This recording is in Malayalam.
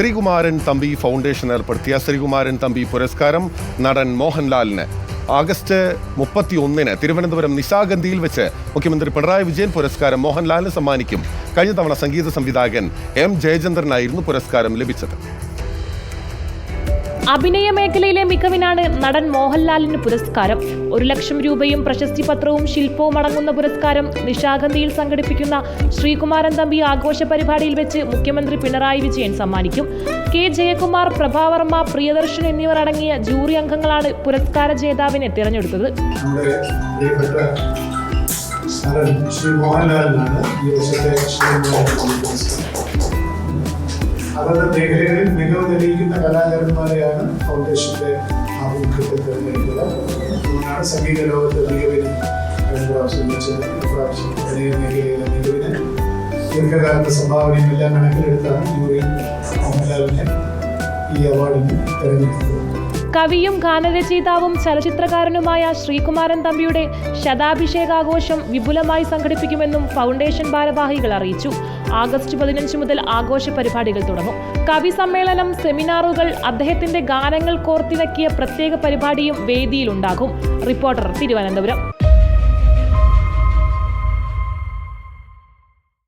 ശ്രീകുമാരൻ തമ്പി ഫൗണ്ടേഷൻ ഏർപ്പെടുത്തിയ ശ്രീകുമാരൻ തമ്പി പുരസ്കാരം നടൻ മോഹൻലാലിന്. ആഗസ്റ്റ് മുപ്പത്തി ഒന്നിന് തിരുവനന്തപുരം നിശാഗന്ധിയിൽ വെച്ച് മുഖ്യമന്ത്രി പിണറായി വിജയൻ പുരസ്കാരം മോഹൻലാലിന് സമ്മാനിക്കും. കഴിഞ്ഞ തവണ സംഗീത സംവിധായകൻ എം ജയചന്ദ്രനായിരുന്നു പുരസ്കാരം ലഭിച്ചത്. അഭിനയ മേഖലയിലെ മികവിനാണ് നടൻ മോഹൻലാലിന് പുരസ്കാരം. ഒരു ലക്ഷം രൂപയും പ്രശസ്തി പത്രവും ശില്പവും അടങ്ങുന്ന പുരസ്കാരം നിശാഗന്ധിയിൽ സംഘടിപ്പിക്കുന്ന ശ്രീകുമാരൻ തമ്പി ആഘോഷ പരിപാടിയിൽ വെച്ച് മുഖ്യമന്ത്രി പിണറായി വിജയൻ സമ്മാനിക്കും. കെ ജയകുമാർ പ്രഭാവർമ്മ പ്രിയദർശൻ എന്നിവർ അടങ്ങിയ ജൂറി അംഗങ്ങളാണ് പുരസ്കാര ജേതാവിനെ തിരഞ്ഞെടുത്തത്. ശ്രീ മോഹൻലാലിനാണ് ഈ വർഷത്തെ അതത് മേഖലകളിൽ മികവ് തെളിയിക്കുന്ന കലാകാരന്മാരെയാണ് ഫൗണ്ടേഷന്റെ ആഭിമുഖ്യത്തിൽ തിരഞ്ഞെടുക്കുക സംഗീത ലോകത്തെ മികവിന് ദീർഘകാലത്തെ സംഭാവനയും എല്ലാം കണക്കിലെടുത്താണ് ജൂറി മോഹൻലാലിനെ ഈ അവാർഡിന് തിരഞ്ഞെടുത്തത്. കവിയും ഗാനരചയിതാവും ചലച്ചിത്രകാരനുമായ ശ്രീകുമാരൻ തമ്പിയുടെ ശതാഭിഷേകാഘോഷം വിപുലമായി സംഘടിപ്പിക്കുമെന്നും ഫൗണ്ടേഷൻ ഭാരവാഹികൾ അറിയിച്ചു. ആഗസ്റ്റ് പതിനഞ്ച് മുതൽ ആഘോഷ പരിപാടികൾ തുടങ്ങും. കവി സമ്മേളനം സെമിനാറുകൾ അദ്ദേഹത്തിന്റെ ഗാനങ്ങൾ കോർത്തിണക്കിയ പ്രത്യേക പരിപാടിയും വേദിയിലുണ്ടാകും. റിപ്പോർട്ടർ തിരുവനന്തപുരം.